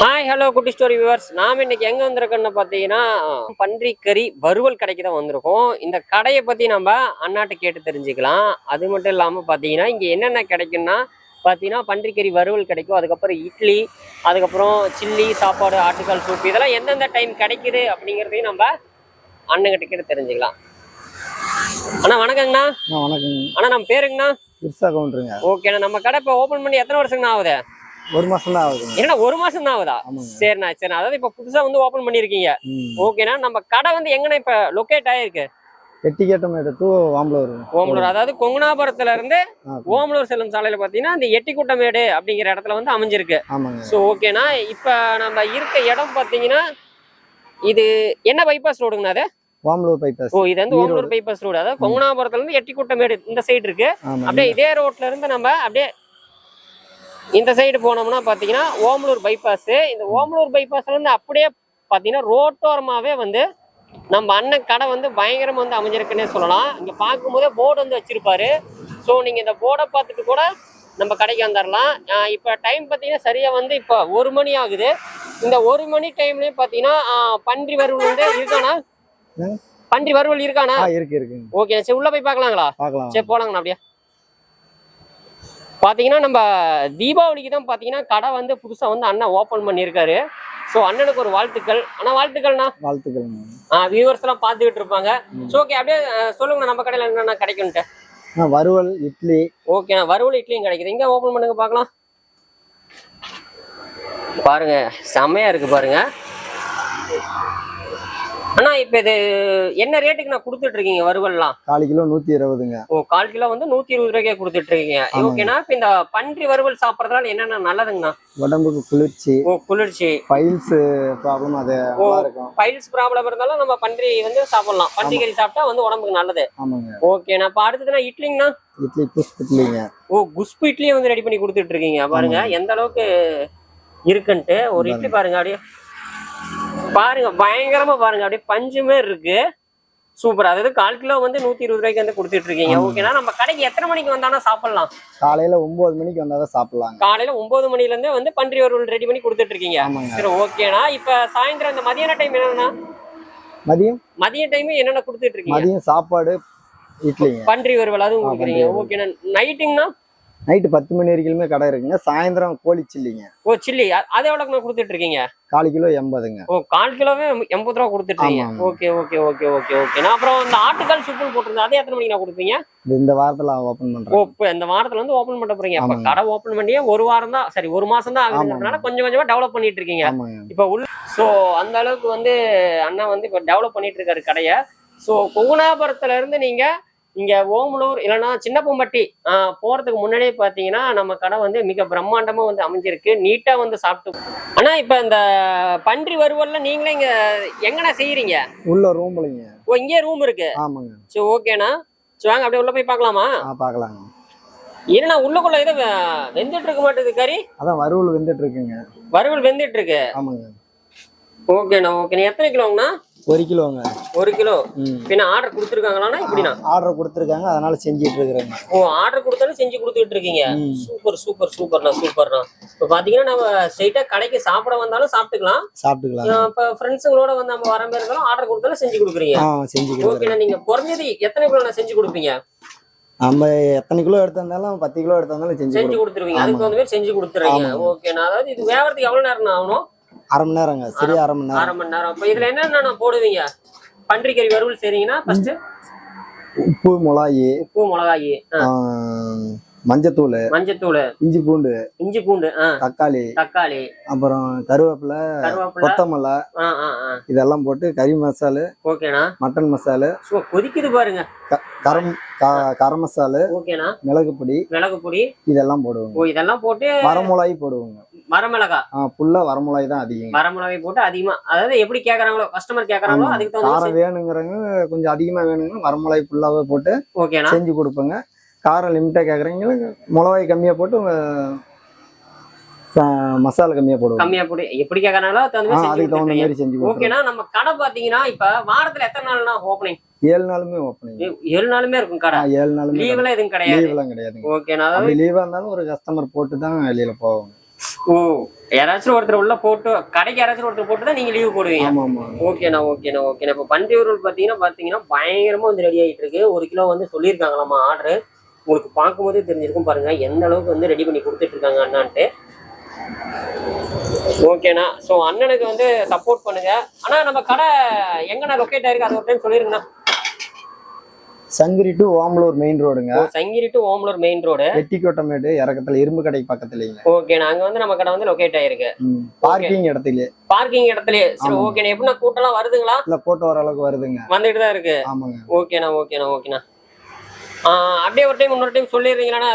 Hi hello குட்டி story viewers நாம் இன்னைக்கு எங்க வந்திருக்கோம்னு பார்த்தீங்கன்னா பன்றி கறி வறுவல் கடைக்கு தான் வந்திருக்கோம். இந்த கடையை பத்தி நம்ம அண்ணாட்ட கேட்டு தெரிஞ்சுக்கலாம். அது மட்டும் இல்லாம பார்த்தீங்கன்னா இங்க என்னென்ன கிடைக்கும்னா பார்த்தீங்கன்னா பன்றிக்கறி வறுவல் கிடைக்கும். அதுக்கப்புறம் இட்லி அதுக்கப்புறம் சில்லி சாப்பாடு ஆட்டுக்கால் சூப் இதெல்லாம் எந்தெந்த டைம் கிடைக்குது அப்படிங்கிறதையும் நம்ம அண்ணங்கிட்ட கேட்டு தெரிஞ்சுக்கலாம். அண்ணா வணக்கங்கண்ணா. ஆ வணக்கங்க. அண்ணா நம்ம பேருங்கண்ணா. ஓகேண்ணா நம்ம கடை இப்போ ஓப்பன் பண்ணி எத்தனை வருஷங்கண்ணா ஆகுது? ஒரு மாசம் தான் ஆகுதுங்க. என்னண்ணா ஒரு மாசம் தான் ஆகுதா சரிண்ணா சரிண்ணா அதாவது இப்போ புதுசா வந்து ஓப்பன் பண்ணியிருக்கீங்க. ம். ஓகேண்ணா நம்ம கடை வந்து எங்கண்ணா இப்ப லொக்கேட் ஆயிருக்கு? எட்டிக்கேட்டம் ஓமலூர். அதாவது கொங்குனாபுரத்துல இருந்து ஓமலூர் செல்லும் சாலையில பாத்தீங்கன்னா இந்த எட்டிக்குட்டமேடு அப்படிங்கிற இடத்துல வந்து அமைஞ்சிருக்கு. ஸோ ஓகேண்ணா இப்ப நம்ம இருக்க இடம் பாத்தீங்கன்னா இது என்ன பைபாஸ் ரோடுங்கண்ணா அது? வாம்பலூர் பைபாஸ் ஓ இது வந்து. ஓமலூர் பைபாஸ் ரோடு அதாவது கொங்குனாபுரத்துல இருந்து எட்டிக்குட்டமேடு இந்த சைடு இருக்கு. அப்படியே இதே ரோட்ல இருந்து நம்ம அப்படியே இந்த சைடு போனோம்னா பாத்தீங்கன்னா ஓமலூர் பைபாஸ் இந்த ஓமலூர் பைபாஸ்ல இருந்து அப்படியே பாத்தீங்கன்னா ரோட்டோரமாவே வந்து நம்ம அண்ணன் கடை வந்து பயங்கரமா வந்து அமைஞ்சிருக்குன்னே சொல்லலாம். இங்க பார்க்கும்போதே போர்டு வந்து வச்சிருப்பாரு. ஸோ நீங்க இந்த போர்டை பார்த்துட்டு கூட நம்ம கடைக்கு வந்துடலாம் இப்ப டைம் பார்த்தீங்கன்னா சரியா வந்து இப்போ ஒரு மணி ஆகுது. இந்த ஒரு மணி டைம்லயும் பார்த்தீங்கன்னா பன்றி வறுவல் வந்து இருக்கானா? பன்றி வறுவல் இருக்கானா? இருக்கு இருக்குங்க. ஓகே சரி உள்ள போய் பார்க்கலாங்களா? சரி போலாங்கண்ணா அப்படியே. பாத்தீங்கன்னா நம்ம தீபாவளிக்கு தான் பாத்தீங்கன்னா கடை வந்து புதுசா வந்து அண்ணன் ஓபன் பண்ணியிருக்காரு. ஸோ அண்ணனுக்கு ஒரு வாழ்த்துக்கள். அண்ணா வாழ்த்துக்கள்ண்ணா. வாழ்த்துக்கள்ங்க வியூவர்ஸ் எல்லாம் பார்த்துக்கிட்டு இருப்பாங்க. ஸோ ஓகே அப்படியே சொல்லுங்கண்ணா நம்ம கடையில் என்னென்ன கிடைக்கும்ட்டு ஆ வறுவல் இட்லி. ஓகேண்ணா வறுவல் இட்லியும் கிடைக்குது. இங்க ஓபன் பண்ணுங்க பார்க்கலாம். பாருங்க செமையா இருக்கு பாருங்க. அண்ணா இப்போ இது என்ன ரேட்டுக்கு நான் கொடுத்துட்டு இருக்கீங்க வறுவல்லாம்? கால் கிலோ நூத்தி இருபதுங்க. ஓ கால் கிலோ வந்து நூத்தி இருபது ரூபாய்க்கே கொடுத்துட்டு இருக்கீங்க. ஓகேண்ணா இப்ப இந்த பன்றி வறுவல் சாப்பிடறதால என்னென்ன நல்லதுங்கண்ணா? உடம்புக்கு குளிர்ச்சி ஓ குளிர்ச்சி. ஃபைல்ஸ் ப்ராப்ளம் அது ஓ நல்லா இருக்கும். பைல்ஸ் ப்ராப்ளம் இருந்தாலும் நம்ம பன்றி வந்து சாப்பிடலாம். பன்றி கறி சாப்பிட்டா வந்து உடம்புக்கு நல்லது. ஆமாங்க. ஓகேண்ணா இப்ப அடுத்ததுனா இட்லிங்கண்ணா? இட்லி புஷ் இட்லிங்க. ஓ குஸ்பு இட்லியும் வந்து ரெடி பண்ணி கொடுத்துட்டு இருக்கீங்க பாருங்க எந்த அளவுக்கு இருக்குன்ட்டு. ஒரு இட்லி பாருங்க அப்படியே பாருங்க பயங்கரமா பாருங்க. அப்படியே பஞ்சு மாதிரி இருக்கு. சூப்பர் அதாவது கால் கிலோ வந்து நூத்தி இருபது ரூபாய்க்கு வந்து கொடுத்துட்டு இருக்கீங்க. ஓகேண்ணா நம்ம கடைக்கு எத்தனை மணிக்கு வந்தாலும் சாப்பிடலாம். காலையில ஒன்பது மணிக்கு வந்தாதான் சாப்பிடலாங்க. காலையில ஒன்பது மணில இருந்தே வந்து பன்றி வறுவல் ரெடி பண்ணி கொடுத்துட்டு இருக்கீங்க. சரி ஓகேண்ணா இப்ப சாயந்தரம் இந்த மதியான டைம் என்னன்னா? மதியம்? மதிய டைம் என்னென்ன கொடுத்துட்டு இருக்கீங்க? மதியம் சாப்பாடு இட்லிங்க. பன்றி வறுவல் அதுவும் கொடுக்குறீங்க. ஓகேண்ணா நைட்டுங்கண்ணா நைட்டு பத்து மணி வரைக்குமே கடை இருக்குங்க. சாயந்தரம் கோழி சில்லிங்க. ஓ சில்லி. அது எவ்வளோக்குண்ணா கொடுத்துட்டு இருக்கீங்க கால் கிலோ எண்பதுங்க. ஓ கால் கிலோவே எண்பது ரூபா கொடுத்துட்டு இருக்கீங்க ஆமாங்க. ஓகே ஓகே ஓகே ஓகே ஓகேண்ணா அப்புறம் இந்த ஆட்டுக்கால் சூப்பு போட்டிருந்தா அதே எத்தனை மணிக்கு நான் கொடுப்பீங்க? இந்த வாரத்துல ஓபன் ஓ பண்றேன். இப்போ இந்த வாரத்துல வந்து ஓபன் பண்ண போறீங்க. அப்ப. கடை ஓபன் பண்ணியே ஒரு வாரம் தான் சரி ஒரு மாசம் தான் ஆகுதுன்றதுனால ஆமாங்க. கொஞ்சம் கொஞ்சமா டெவலப் பண்ணிட்டு இருக்கீங்க இப்போ உள்ள ஸோ அந்த அளவுக்கு வந்து அண்ணா வந்து இப்போ டெவலப் பண்ணிட்டு இருக்காரு கடையை. ஸோ கொங்குனாபுரத்துல இருந்து நீங்க இங்க ஓமலூர் இல்லைன்னா சின்னப்பம்பட்டி ஆஹ், போறதுக்கு முன்னாடியே பாத்தீங்கன்னா நம்ம கடை வந்து மிக பிரம்மாண்டமா வந்து அமைஞ்சிருக்கு. நீட்டா வந்து சாப்பிட்டு. ஆனா இப்ப இந்த பன்றி வறுவல்ல நீங்களே இங்க எங்கண்ணா செய்யறீங்க உள்ள ரூம்லைங்க ஓ இங்கே ரூம் இருக்கு. ஆமாங்க. சரி ஓகேண்ணா சரி வாங்க அப்படியே உள்ள போய் பார்க்கலாமா? பார்க்கலாங்க. என்னண்ணா உள்ளுக்குள்ள வெ- வெந்துட்டு இருக்க மாட்டேது கறி? அதான் வறுவல் வெந்துட்டு இருக்குங்க வறுவல் வெந்துட்டு இருக்கு ஆமாங்க ஓகேண்ணா ஓகேண்ணா எத்தனை கிலோங்கண்ணா? ஒரு கிலோங்க. ஒரு கிலோ? பின்ன ஆர்டர் கொடுத்துருக்காங்களாண்ணா? இப்படிண்ணா? ஆர்டர் கொடுத்துருக்காங்க. அதனால செஞ்சிட்டு இருக்கிறேங்க ஓ ஆர்டர் கொடுத்தாலும் செஞ்சு கொடுத்துட்டு இருக்கீங்க. சூப்பர் சூப்பர் சூப்பர்ண்ணா சூப்பர்ண்ணா. இப்போ பாத்தீங்கன்னா நம்ம ஸ்ட்ரைட்டா கடைக்கு சாப்பிட வந்தாலும் சாப்பிட்டுக்கலாம். சாப்பிட்டுக்கலாம். இப்ப ஃப்ரெண்ட்ஸுங்களோட வந்து நம்ம வர மாதிரி இருந்தாலும் ஆர்டர் கொடுத்தாலும் செஞ்சு கொடுக்குறீங்க. செஞ்சு ஓகேண்ணா நீங்க குறைஞ்சது எத்தனை கிலோ செஞ்சு கொடுப்பீங்க? நம்ம எத்தனை கிலோ எடுத்திருந்தாலும் பத்து கிலோ எடுத்திருந்தாலும் செஞ்சு செஞ்சு கொடுத்துருவீங்க. அதுக்கு மாதிரி செஞ்சு கொடுத்துறீங்க. ஓகேண்ணா. அதாவது இது வேவறதுக்கு எவ்வளவு நேரம் ஆகணும்? அரை மணி நேரங்க சரியா அரை மணி நேரம். அரை மணி நேரம். அப்ப இதுல என்னென்ன போடுவீங்க? பன்றிக்கறி வறுவல் செய்றீங்கன்னா ஃபர்ஸ்ட் உப்பு மிளகாய் உப்பு மிளகாயி மஞ்சத்தூள் மஞ்சத்தூள். இஞ்சி பூண்டு இஞ்சி பூண்டு தக்காளி தக்காளி. அப்புறம் கருவேப்பிலை கொத்தமல்லி இதெல்லாம் போட்டு கறி மசாலு ஓகேண்ணா. மட்டன் மசாலு கொதிக்குது பாருங்க. கரம் கரம் மசாலு ஓகேண்ணா. மிளகு பொடி மிளகு பொடி இதெல்லாம் போடுவோங்க. ஓ இதெல்லாம் போட்டு வரமிளகாய் போடுவோங்க. வரமிளகா. புல்லா வரமிளகாய் தான் அதிகம் வரமிளகாய் போட்டு அதிகமா அதாவது எப்படி கேக்குறாங்களோ கஸ்டமர் கேக்குறாங்களோ அதுக்கு தகுந்த காரம் வேணுங்கிறவங்க கொஞ்சம் அதிகமா வேணுங்க வரமிளகாய் ஃபுல்லாவே போட்டு ஓகேண்ணா செஞ்சு கொடுப்பேங்க. காரம் லிமிட்டா கேக்குறீங்க மிளகாய் கம்மியா போட்டு உங்க மசாலா கம்மியா போடுவோம். கம்மியா போட்டு எப்படி கேக்குறாங்களோ அதுக்கு தகுந்த மாதிரி செஞ்சு ஓகேண்ணா நம்ம கடை பாத்தீங்கன்னா இப்ப வாரத்துல எத்தனை நாள்னா ஓப்பனிங் ஏழு நாளுமே ஓப்பனிங் ஏழு நாளுமே இருக்கும் கடை. ஏழு நாளுமே லீவ் எல்லாம் எதுவும் கிடையாது. லீவ் எல்லாம் கிடையாதுங்க. ஓகேண்ணா அதாவது லீவா இருந்தாலும் ஒரு கஸ்டமர் போட்டு தான் வெளியில போவாங்க. ஓ யாராச்சும் ஒருத்தர் உள்ள போட்டு கடைக்கு யாராச்சும் ஒருத்தர் போட்டு தான் நீங்க லீவ் போடுவீங்க. ஓகேண்ணா ஓகேண்ணா ஓகேண்ணா இப்போ பன்றி உருள் பார்த்தீங்கன்னா பார்த்தீங்கன்னா பயங்கரமா வந்து ரெடி ஆகிட்டு இருக்கு. ஒரு கிலோ வந்து சொல்லியிருக்காங்களாமா ஆர்டர் உங்களுக்கு பார்க்கும்போதே தெரிஞ்சிருக்கும் பாருங்க. எந்த அளவுக்கு வந்து ரெடி பண்ணி கொடுத்துட்டு இருக்காங்க அண்ணான்ட்டு. ஓகேண்ணா ஸோ அண்ணனுக்கு வந்து சப்போர்ட் பண்ணுங்க. ஆனா நம்ம கடை எங்கண்ணா லொக்கேட் ஆயிருக்கு? அது ஒரு டைம் சொல்லிருங்கண்ணா. சங்கிரி டு ஓமலூர் மெயின் ரோடுங்க Sankari to Omalur main road Vettikottamedu இறக்கத்துல இரும்பு கடை பக்கத்துலங்க ஓகேண்ணா அங்க வந்து நம்ம கடை வந்து லொக்கேட் ஆயிருக்கு. பார்க்கிங் இடத்துலயே. பார்க்கிங் இடத்துலயே. சரி. ஓகேண்ணா எப்படின்னா கூட்டம்லாம் வருதுங்களா? இல்ல போட்டு வர அளவுக்கு வருதுங்க. வந்துட்டு தான் இருக்கு. ஆமாங்க. ஓகேண்ணா ஓகேண்ணா ஓகேண்ணா அப்படியே ஒரு டைம் இன்னொரு டைம் சொல்லிடுறீங்களாண்ணா?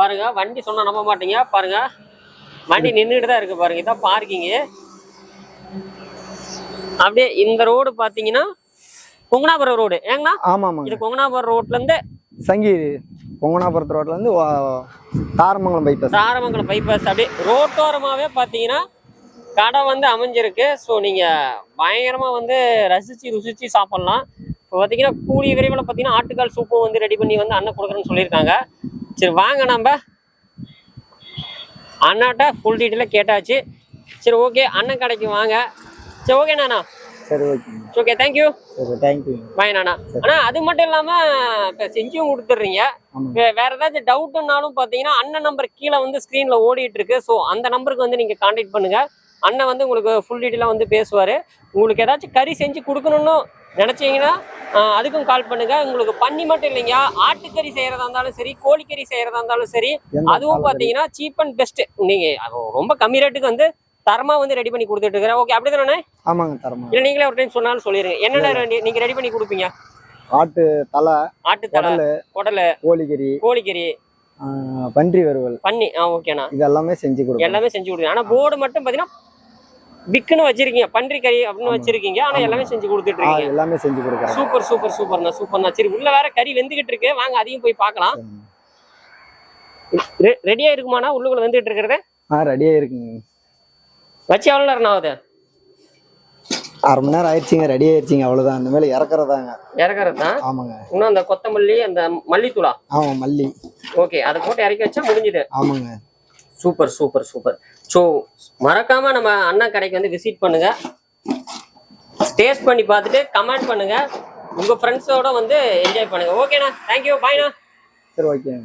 பாருங்க வண்டி சொன்னா நம்ப மாட்டீங்க. பாருங்க. வண்டி நின்றுட்டு தான் இருக்கு பாருங்க. இதான் பார்க்கிங்கு அப்படியே இந்த ரோடு பார்த்தீங்கன்னா கொங்கனாபுரம் ரோடு. ஏங்கண்ணா? ஆமா இது கொங்கனாபுரம் ரோட்ல இருந்து சங்கிரி பொங்கனாபுரத்து ரோட்ல இருந்து வா- தாரமங்கலம் பைபாஸ் தாரமங்கலம் பைபாஸ் அப்படியே ரோட்டோரமாவே பார்த்தீங்கன்னா கடை வந்து அமைஞ்சிருக்கு. ஸோ நீங்க பயங்கரமா வந்து ரசிச்சு ருசிச்சு சாப்பிடலாம். இப்போ பார்த்தீங்கன்னா கூடிய விரைவில் பார்த்தீங்கன்னா ஆட்டுக்கால் சூப்பும் வந்து ரெடி பண்ணி வந்து அண்ணன் கொடுக்குறேன்னு சொல்லியிருக்காங்க. சரி வாங்க நம்ம. அண்ணாட்ட ஃபுல் டீட்டெயிலாக கேட்டாச்சு. சரி ஓகே அண்ணன் கடைக்கு வாங்க. சரி ஓகே நானா சரி ஓகேங்க ஓகே தேங்க்யூ தேங்க்யூ பாய் நானா ஆனா அது மட்டும் இல்லாம இப்போ செஞ்சும் வே- வேற ஏதாச்சும் டவுட்னாலும் பாத்தீங்கன்னா அண்ணன் நம்பர் கீழே வந்து ஸ்க்ரீன்ல ஓடிட்டு இருக்கு ஸோ அந்த நம்பருக்கு வந்து நீங்க காண்டாக்ட் பண்ணுங்க. அண்ணன் வந்து உங்களுக்கு ஃபுல் டீட்டெயிலாக வந்து பேசுவாரு. உங்களுக்கு ஏதாச்சும் கறி செஞ்சு கொடுக்கணும்னு நினைச்சீங்கன்னா அதுக்கும் கால் பண்ணுங்க. உங்களுக்கு பண்ணி மட்டும் இல்லைங்க. ஆட்டுக்கறி செய்யறதா இருந்தாலும் சரி கோழிக்கறி செய்யறதா இருந்தாலும் சரி அதுவும் கால் பாத்தீங்கன்னா சீப் அண்ட் பெஸ்ட் நீங்க அது ரொம்ப கம்மி ரேட்டுக்கு வந்து தரமா வந்து ரெடி பண்ணி கொடுத்துட்டு இருக்கிறேன். ஓகே அப்படிதானே ஆமாங்க தரமா. இல்ல நீங்களே ஒரு டைம் சொன்னாலும் சொல்லிருங்க. என்னென்ன நீங்க ரெடி பண்ணி கொடுப்பீங்க? ஆட்டு தலை ஆட்டுத்தலை குடலு குடலை கோழிக்கறி கோழிக்கறி பன்றி வறுவல். பண்ணி ஆ ஓகேண்ணா இது எல்லாமே செஞ்சு கொடுப்போம் எல்லாமே செஞ்சு கொடுங்க. ஆனா போர்டு மட்டும் பாத்தீங்கன்னா பிக்குன்னு வச்சிருக்கீங்க. பன்றி கறி அப்படின்னு வச்சிருக்கீங்க. ஆனா எல்லாமே செஞ்சு கொடுத்துட்டு இருக்கீங்க. எல்லாமே செஞ்சு கொடுக்குறேன். சூப்பர் சூப்பர் சூப்பர்ண்ணா சூப்பர்ண்ணா சரி உள்ள வேற கறி வெந்துகிட்டு இருக்கு. வாங்க அதையும் போய் பார்க்கலாம். ரெடியா இருக்குமாண்ணா? உள்ளுக்குள்ள வெந்துகிட்டு இருக்கிறது? ஆ ரெடியா இருக்குங்க. வச்சு எவ்வளவு நேரம் ஆகுது? அரை மணி நேரம் ஆயிடுச்சுங்க ரெடி ஆயிடுச்சுங்க அவ்வளவுதான். அந்த மேல இறக்குறதாங்க. இறக்குறது? தான் ஆமாங்க. இன்னும் அந்த கொத்தமல்லி அந்த மல்லித்தூளா? ஆமா மல்லி. ஓகே அதை போட்டு இறக்கி வச்சா முடிஞ்சுது. ஆமாங்க. Super super super. ஸோ மறக்காம நம்ம அண்ணா கடைக்கு வந்து விசிட் பண்ணுங்க. டேஸ்ட் பண்ணி பார்த்துட்டு கமெண்ட் பண்ணுங்க. உங்க ஃப்ரெண்ட்ஸோட வந்து என்ஜாய் பண்ணுங்க. ஓகேண்ணா தேங்க்யூ பாய்ண்ணா சரி ஓகேங்க